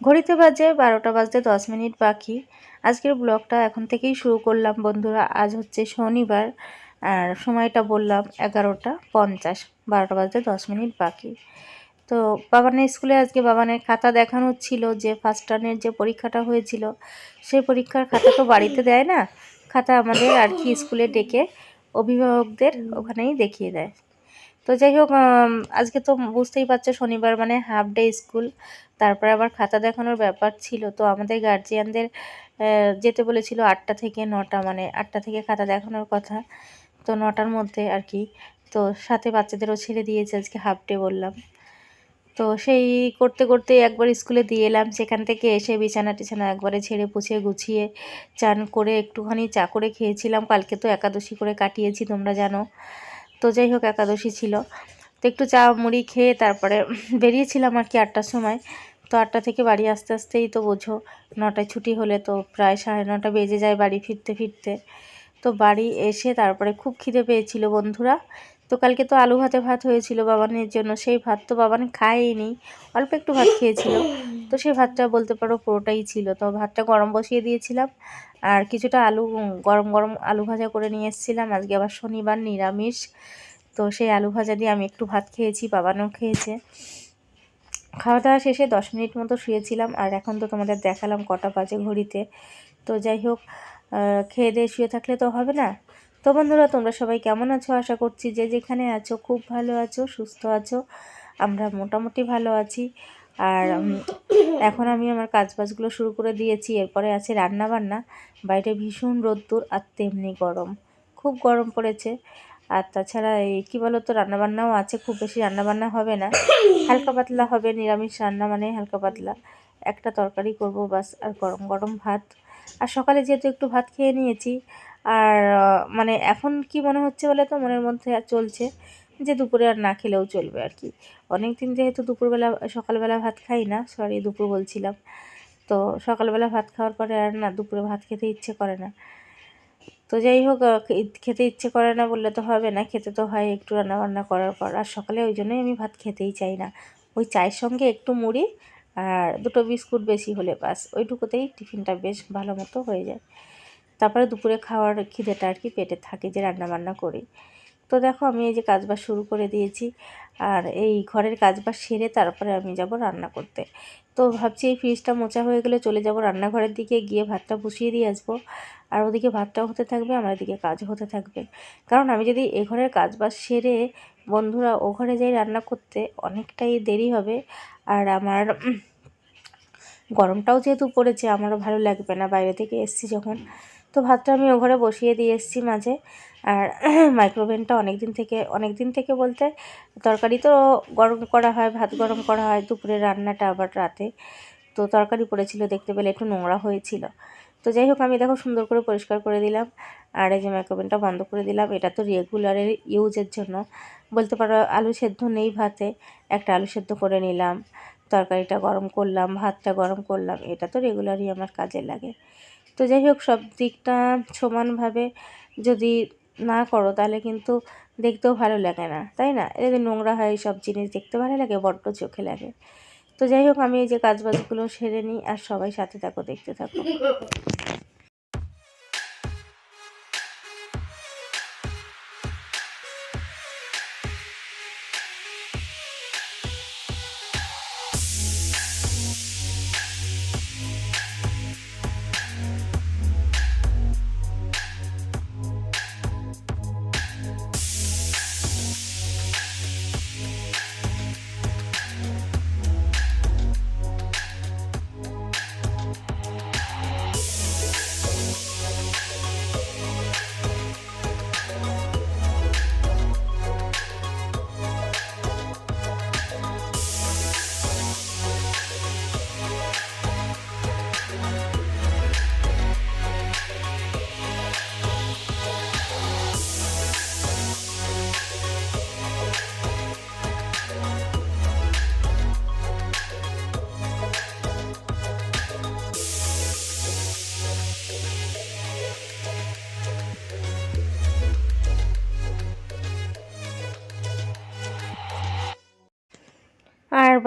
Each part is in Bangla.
ঘড়িতে বাজে বারোটা বাজতে দশ মিনিট বাকি। আজকের ব্লগটা এখন থেকেই শুরু করলাম বন্ধুরা। আজ হচ্ছে শনিবার, আর সময়টা বললাম এগারোটা পঞ্চাশ, বারোটা বাজতে দশ মিনিট বাকি। তো বাবানের স্কুলে আজকে বাবানের খাতা দেখানো ছিল যে ফার্স্ট টার্নের যে পরীক্ষাটা হয়েছিল, সেই পরীক্ষার খাতা তো বাড়িতে দেয় না। খাতা আমাদের আর কি স্কুলে ডেকে অভিভাবকদের ওখানেই দেখিয়ে দেয়। তো যাই হোক আজকে তো বুঝতেই পারছ শনিবার মানে হাফ ডে স্কুল তারপরে আবার খাতা দেখানোর ব্যাপার ছিল। তো আমাদের গার্জিয়ানদের যেতে বলেছিল আটটা থেকে নটা মানে আটটা থেকে খাতা দেখানোর কথা। তো নটার মধ্যে আর কি। তো সাথে বাচ্চাদেরও ছেড়ে দিয়েছে, আজকে হাফ ডে বললাম। তো সেই করতে করতে একবার স্কুলে দিয়ে এলাম। সেখান থেকে এসে বিছানা টিছানা একবারে ছেড়ে পুছে গুছিয়ে চান করে একটুখানি চা করে খেয়েছিলাম। কালকে তো একাদশী করে কাটিয়েছি, তোমরা জানো। তো যাই হোক, একাদশী ছিল। তো একটু চা মুড়ি খেয়ে তারপরে বেরিয়েছিলাম আর কি আটটার সময়। তো আটটা থেকে বাড়ি আসতে আসতেই তো বোঝো, নটায় ছুটি হলে তো প্রায় সাড়ে নটা বেজে যায় বাড়ি ফিরতে ফিরতে। তো বাড়ি এসে তারপরে খুব খিদে পেয়েছিল বন্ধুরা। তো কালকে তো আলু ভাতে ভাত হয়েছিল বাবানের জন্য, সেই ভাত তো বাবান খায়নি, অল্প একটু ভাত খেয়েছিল। তো সেই ভাতটা বলতে পারো পুরোটাই ছিল। তো ভাতটা গরম বসিয়ে দিয়েছিলাম, আর কিছুটা আলু গরম গরম আলু ভাজা করে নিয়ে এসেছিলাম। আজকে আবার শনিবার নিরামিষ। তো সেই আলু ভাজা দিয়ে আমি একটু ভাত খেয়েছি, বাবানও খেয়েছে। খাওয়া দাওয়া শেষে দশ মিনিট মতো শুয়েছিলাম আর এখন তো তোমাদের দেখালাম কটা বাজে ঘড়িতে। তো যাই হোক খেয়ে দিয়ে শুয়ে থাকলে তো হবে না। তো বন্ধুরা, তোমরা সবাই কেমন আছো? আশা করছি যে যেখানে আছো খুব ভালো আছো, সুস্থ আছো। আমরা মোটামুটি ভালো আছি। আর এখন আমি আমার কাজবাজগুলো শুরু করে দিয়েছি। এরপরে আছে রান্না বান্না বাইরে ভীষণ রোদ্দুর আর তেমনি গরম। খুব গরম পড়েছে। আর তাছাড়া এই, কী বলো তো রান্নাবান্নাও আছে, খুব বেশি রান্নাবান্না হবে না। হালকা পাতলা হবে, নিরামিষ রান্না মানে হালকা পাতলা। একটা তরকারি করব, বাস, আর গরম গরম ভাত। আর সকালে যেহেতু একটু ভাত খেয়ে নিয়েছি, আর মানে এখন কি মনে হচ্ছে বলে তো, মনের মধ্যে আর চলছে, যে দুপুরে আর না খেলেও চলবে আর কি। অনেক দিন যেহেতু দুপুরবেলা, সকালবেলা ভাত খাই না সরি দুপুর বলছিলাম। তো সকালবেলা ভাত খাওয়ার পরে আর না, দুপুরে ভাত খেতে ইচ্ছে করে না। তো যাই হোক খেতে ইচ্ছে করে না বললে তো হবে না। খেতে তো হয় একটু রান্নাবান্না করার পর। আর সকালে ওই জন্যই আমি ভাত খেতেই চাই না। ওই চায়ের সঙ্গে একটু মুড়ি আর দুটো বিস্কুট বেশি হলে বাস ওইটুকুতেই টিফিনটা বেশ ভালো মতো হয়ে যায়। তারপরে দুপুরে খাওয়ার খিদেটা আর কি পেটে থাকে যে রান্না বান্না করি। তো দেখো আমি এই যে কাজবাজ শুরু করে দিয়েছি। আর এই ঘরের কাজবাজ সেরে তারপরে আমি যাব রান্না করতে। তো ভাবছি এই ফ্রিজটা মোচা হয়ে গেলে চলে যাব রান্নাঘরের দিকে, গিয়ে ভাতটা বসিয়ে দিয়ে আসব। আর ওদিকে ভাতটাও হতে থাকবে, আমার এদিকে কাজ হতে থাকবে। কারণ আমি যদি এ ঘরের কাজবাজ সেরে বন্ধুরা ও ঘরে যাই রান্না করতে, অনেকটাই দেরি হবে। আর আমার গরমটাও যেহেতু পড়েছে, আমারও ভালো লাগবে না বাইরে থেকে এসছি যখন। তো ভাতটা আমি ও ঘরে বসিয়ে দিয়ে এসেছি মাঝে। আর মাইক্রোওভেনটা অনেক দিন থেকে অনেক দিন থেকে বলতে তরকারি তো গরম করা হয়, ভাত গরম করা হয়, দুপুরে রান্নাটা আবার রাতে। তো তরকারি পড়েছিল, দেখতে পেলে একটু নোংরা হয়েছিল। তো যাই হোক, আমি দেখো সুন্দর করে পরিষ্কার করে দিলাম। আর এই যে মাইক্রোওভেনটা বন্ধ করে দিলাম, এটা তো রেগুলারের ইউজের জন্য। বলতে পারো, আলু সেদ্ধ নেই ভাতে, একটা আলু সেদ্ধ করে নিলাম। তরকারিটা গরম করলাম, ভাতটা গরম করলাম, এটা তো রেগুলারই আমার কাজে লাগে। তো যাই হোক, সব দিকটা সমানভাবে যদি না করো, তাহলে কিন্তু দেখতেও ভালো লাগে না, তাই না? যদি নোংরা হয়, সব জিনিস দেখতে ভালো লাগে, বড্ড চোখে লাগে। তো যাই হোক, আমি এই যে কাজবাজগুলো সেরে নিই, আর সবাই সাথে থাকো, দেখতে থাকো।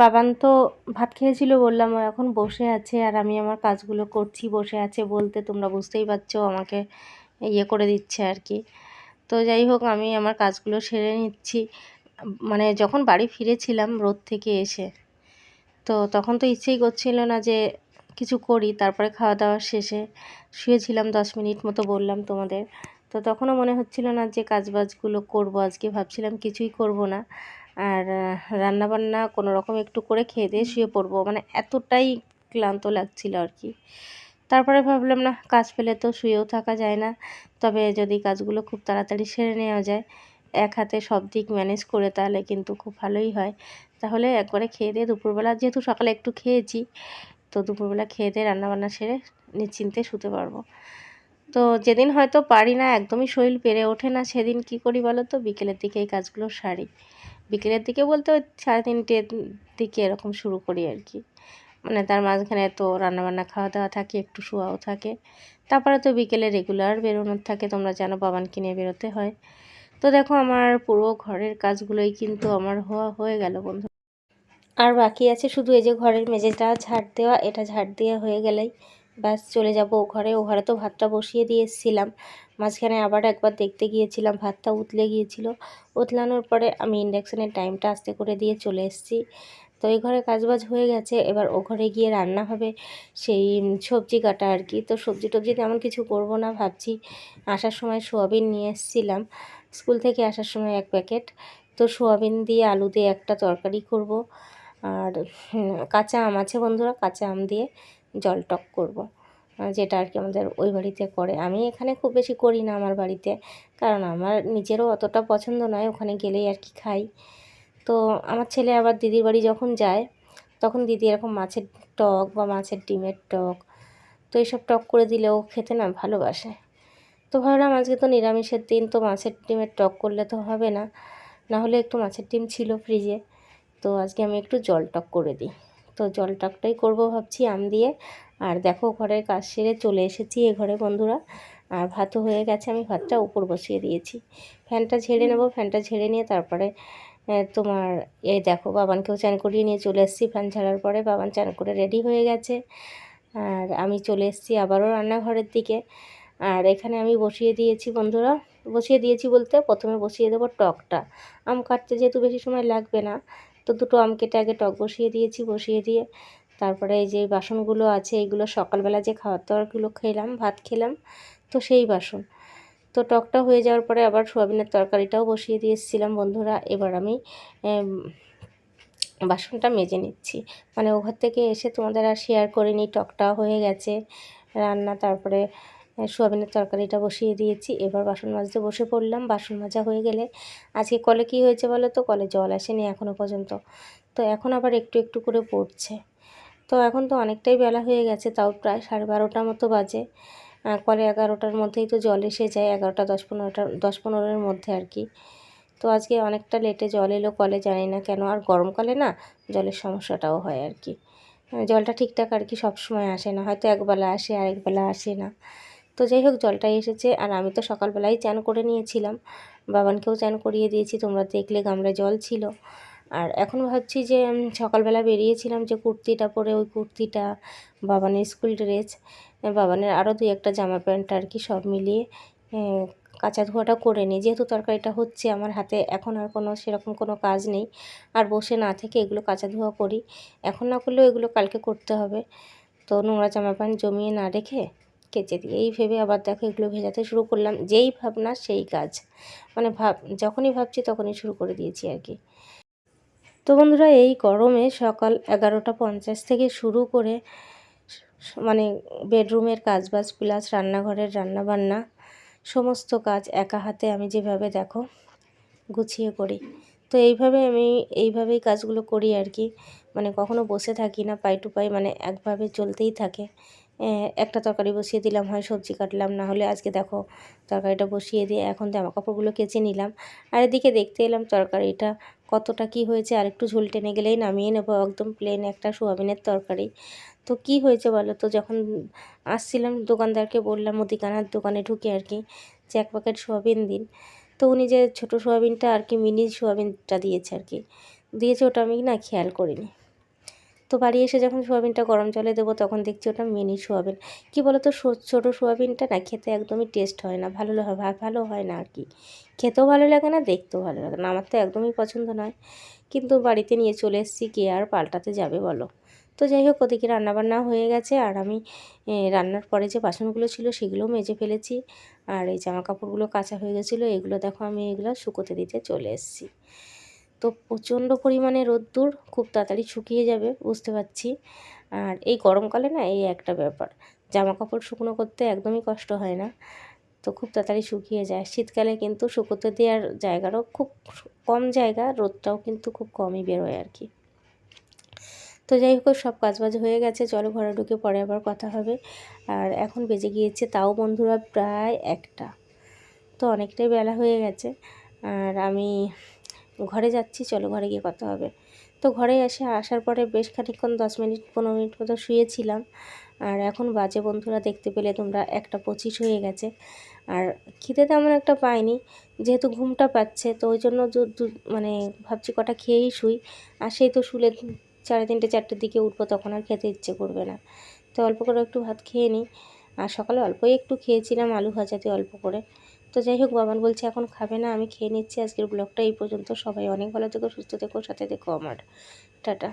বাবান তো ভাত খেয়েছিল বললাম, ও এখন বসে আছে আর আমি আমার কাজগুলো করছি, বসে আছে বলতে তোমরা বুঝতেই পারছ আমাকে ইয়ে করে দিচ্ছে আর কি। তো যাই হোক, আমি আমার কাজগুলো সেরে নিচ্ছি। মানে যখন বাড়ি ফিরেছিলাম রোদ থেকে এসে, তো তখন তো ইচ্ছেই করছিল না যে কিছু করি, তারপরে খাওয়া দাওয়া শেষে শুয়েছিলাম দশ মিনিট মতো বললাম তোমাদের। তো তখনও মনে হচ্ছিল না যে কাজবাজগুলো করব, আজকে ভাবছিলাম কিছুই করব না। আর রান্নাবান্না কোনো রকম একটু করে খেয়ে দিয়ে শুয়ে পড়ব। মানে এতটাই ক্লান্ত লাগছিল আর কি। তারপরে ভাবলাম, না, কাজ পেলে তো শুয়েও থাকা যায় না। তবে যদি কাজগুলো খুব তাড়াতাড়ি সেরে নেওয়া যায়, এক হাতে সব দিক ম্যানেজ করে তাহলে কিন্তু খুব ভালোই হয়। তাহলে একবারে খেয়ে দিয়ে দুপুরবেলা, যেহেতু সকালে একটু খেয়েছি, তো দুপুরবেলা খেয়ে দিয়ে রান্নাবান্না সেরে নিশ্চিন্তে শুতে পারব। তো যেদিন হয়তো পারি না, একদমই শরীর পেরে ওঠে না, সেদিন কি করি বলো তো? বিকেলের দিকে এই কাজগুলো সারি। বিকেলের দিকে বলতে ওই সাড়ে তিনটের দিকে এরকম শুরু করি আর কি। মানে তার মাঝখানে তো রান্নাবান্না খাওয়া দাওয়া থাকে, একটু শোয়াও থাকে। তারপরে তো বিকেলে রেগুলার বেরোনোর থাকে, তোমরা জানো বাবান কিনে বেরোতে হয়। তো দেখো আমার পুরো ঘরের কাজগুলোই কিন্তু আমার হওয়া হয়ে গেল বন্ধু। আর বাকি আছে শুধু এই যে ঘরের মেঝেটা ঝাড় দেওয়া, এটা ঝাড় দেওয়া হয়ে গেলেই ব্যাস চলে যাব ও ঘরে। ও ঘরে তো ভাতটা বসিয়ে দিয়ে এসেছিলাম। মাঝখানে আবার একবার দেখতে গিয়েছিলাম, ভাতটা উতলে গিয়েছিল। উতলানোর পরে আমি ইন্ডাকশানের টাইমটা আস্তে করে দিয়ে চলে এসেছি। তো এই ঘরে কাজবাজ হয়ে গেছে, এবার ও ঘরে গিয়ে রান্না হবে, সেই সবজি কাটা আর কি। তো সবজি টবজি তেমন কিছু করব না ভাবছি। আসার সময় সোয়াবিন নিয়ে এসেছিলাম, স্কুল থেকে আসার সময় এক প্যাকেট। তো সোয়াবিন দিয়ে আলু দিয়ে একটা তরকারি করব। আর কাঁচা আম আছে বন্ধুরা, কাঁচা আম দিয়ে জল টক করব। যেটা আর কি আমাদের ওই বাড়িতে করে। আমি এখানে খুব বেশি করি না আমার বাড়িতে, কারণ আমার নিজেরও অতটা পছন্দ নয়, ওখানে গেলেই আর কি খাই। তো আমার ছেলে আবার দিদির বাড়ি যখন যায়, তখন দিদি এরকম মাছের টক বা মাছের ডিমের টক, তো এইসব টক করে দিলেও খেতে না ভালোবাসে। তো ভাবলাম আজকে তো নিরামিষের দিন, তো মাছের ডিমের টক করলে তো হবে না। না হলে একটু মাছের ডিম ছিল ফ্রিজে তো আজকে আমি একটু জল টক করে দিই। তো জল টকটাই করব ভাবছি, আম দিয়ে। আর দেখো ঘরের কাজ সেরে চলে এসেছি এ ঘরে বন্ধুরা। আর ভাতও হয়ে গেছে, আমি ভাতটা উপর বসিয়ে দিয়েছি। ফ্যানটা ঝেড়ে নেব, ফ্যানটা ঝেড়ে নিয়ে তারপরে তোমার এই দেখো বাবানকেও চান করিয়ে নিয়ে চলে এসেছি। ফ্যান ছাড়ার পরে বাবান চান করে রেডি হয়ে গেছে। আর আমি চলে এসেছি আবারও রান্নাঘরের দিকে। আর এখানে আমি বসিয়ে দিয়েছি বন্ধুরা, বসিয়ে দিয়েছি বলতে প্রথমে বসিয়ে দেবো টকটা। আম কাটতে যেহেতু বেশি সময় লাগবে না তো দুটো আম কেটে আগে টক বসিয়ে দিয়েছি, বসিয়ে দিয়ে তারপরে এই যে বাসনগুলো আছে এইগুলো সকালবেলা যে খাওয়ার দাওয়ারগুলো খেলাম, ভাত খেলাম, তো সেই বাসন। তো টকটা হয়ে যাওয়ার পরে আবার সোয়াবিনের তরকারিটাও বসিয়ে দিয়ে এসেছিলাম বন্ধুরা। এবার আমি বাসনটা মেজে নিচ্ছি। মানে ওঘর থেকে এসে তোমাদের আর শেয়ার করিনি টকটা হয়ে গেছে রান্না, তারপরে সোয়াবিনের তরকারিটা বসিয়ে দিয়েছি। এবার বাসন মাজতে বসে পড়লাম। বাসন মাজা হয়ে গেলে আজকে কলে কি হয়েছে বলো তো? কলে জল আসেনি এখনও পর্যন্ত। তো এখন আবার একটু একটু করে পড়ছে। তো এখন তো অনেকটাই বেলা হয়ে গেছে, তাও প্রায় সাড়ে বারোটার মতো বাজে। কলে এগারোটার মধ্যেই তো জল এসে যায়, এগারোটা, দশ পনেরোটা, দশ পনেরোর মধ্যে আর কি। তো আজকে অনেকটা লেটে জল এলো কলে, জানি না কেন। আর গরমকালে না জলের সমস্যাটাও হয় আর কি। জলটা ঠিকঠাক আর কি সব সময় আসে না। হয়তো একবেলা আসে, আরেকবেলা আসে না। তো যাই হোক, জলটাই এসেছে। আর আমি তো সকালবেলাই চান করে নিয়েছিলাম। বাবানকেও চান করিয়ে দিয়েছি, তোমরা দেখলে গামলায় জল ছিল। আর এখন ভাবছি যে সকালবেলা বেরিয়েছিলাম যে কুর্তিটা পরে, ওই কুর্তিটা বাবানের স্কুল ড্রেস। বাবানের আরও দুই একটা জামা প্যান্ট আর কি সব মিলিয়ে কাঁচা ধোয়াটা করে নিই। যেহেতু তরকারিটা হচ্ছে আমার হাতে, এখন আর কোনো সেরকম কোনো কাজ নেই। আর বসে না থেকে এগুলো কাঁচা ধোয়া করি। এখন না করলেও এগুলো কালকে করতে হবে। তো নোংরা জামা প্যান্ট জমিয়ে না রেখে কেচে দিই এই ভেবে আবার দেখো এগুলো ভেজাতে শুরু করলাম। যেই ভাবনা, সেই কাজ। মানে ভাব, যখনই ভাবছি তখনই শুরু করে দিয়েছি আর কি। তো বন্ধুরা, এই গরমে সকাল এগারোটা পঞ্চাশ থেকে শুরু করে মানে বেডরুমের কাজবাজ, প্লাস রান্নাঘরের রান্নাবান্না, সমস্ত কাজ একা হাতে আমি যেভাবে দেখো গুছিয়ে করি। তো এইভাবে আমি এইভাবেই কাজগুলো করি আর কি। মানে কখনো বসে থাকি না, পাই টু পাই মানে একভাবে চলতেই থাকে। একটা তরকারি বসিয়ে দিলাম, হয় সবজি কাটলাম, না হলে আজকে দেখো তরকারিটা বসিয়ে দিয়ে এখন জামা কাপড়গুলো কেচে নিলাম। আর এদিকে দেখতে এলাম তরকারিটা কতটা কি হয়েছে, আর একটু ঝোল টেনে গেলেই নামিয়ে নেব একদম প্লেন একটা সোয়াবিনের তরকারি। তো কি হয়েছে বলো তো, যখন আসছিলাম দোকানদারকে বললাম, মুদিখানার দোকানে ঢুকে আর কি, যে এক প্যাকেট সোয়াবিন দিন। তো উনি যে ছোটো সোয়াবিনটা আর কি মিনি সোয়াবিনটা দিয়েছে আর কি, দিয়েছে ওটা আমি না খেয়াল করিনি। তো বাড়ি এসে যখন সোয়াবিনটা গরম জলে দেবো, তখন দেখছি ওটা মিনি সোয়াবিন। কী বলো তো ছোটো সোয়াবিনটা না খেতে একদমই টেস্ট হয় না, ভালো ভালো হয় না আর কি খেতেও ভালো লাগে না, দেখতেও ভালো লাগে না, আমার তো একদমই পছন্দ নয়। কিন্তু বাড়িতে নিয়ে চলে এসেছি, কে আর পাল্টাতে যাবে বলো? তো যাই হোক, ওদিকে রান্নাবান্না হয়ে গেছে, আর আমি রান্নার পরে যে বাসনগুলো ছিল সেগুলোও মেজে ফেলেছি। আর এই জামা কাপড়গুলো কাঁচা হয়ে গেছিল, এগুলো দেখো আমি এগুলো শুকোতে দিতে চলে এসেছি। তো প্রচণ্ড পরিমাণে রোদ্দুর, খুব তাড়াতাড়ি শুকিয়ে যাবে, বুঝতে পারছি। আর এই গরমকালে না, এই একটা ব্যাপার জামা কাপড় শুকনো করতে একদমই কষ্ট হয় না। তো খুব তাড়াতাড়ি শুকিয়ে যায়। শীতকালে কিন্তু শুকোতে দেওয়ার জায়গারও খুব কম জায়গা, রোদটাও কিন্তু খুব কমই বেরোয় আর কি তো যাই হোক, সব কাজবাজ হয়ে গেছে, চলো ঘরে ঢুকে পরে আবার কথা হবে। আর এখন বেজে গিয়েছে তাও বন্ধুরা প্রায় একটা। তো অনেকটাই বেলা হয়ে গেছে। আর আমি ঘরে যাচ্ছি, চলো ঘরে গিয়ে কথা হবে। তো ঘরে এসে আসার পরে বেশ খানিকক্ষণ, দশ মিনিট, পনেরো মিনিট মতো শুয়েছিলাম। আর এখন বাজে, বন্ধুরা দেখতে পেলে তোমরা একটা পঁচিশ হয়ে গেছে। আর খিদে তেমন একটা পাইনি, যেহেতু ঘুমটা পাচ্ছে, তো ওই জন্য মানে ভাবছি কটা খেয়েই শুই। আর সেই তো শুলে সাড়ে তিনটে, চারটের দিকে উঠবো, তখন আর খেতে ইচ্ছে করবে না। তো অল্প করে একটু ভাত খেয়ে নিই। আর সকালে অল্পই একটু খেয়েছিলাম, আলু ভাজাতে অল্প করে। তো যাই হোক, বাবান বলছে, এখন খাবে না, আমি খেয়ে নিচ্ছি। আজকের ব্লগটা এই পর্যন্ত। সবাই অনেক ভালো থেকো, সুস্থ থেকো, সাথে দেখো আমার। টাটা।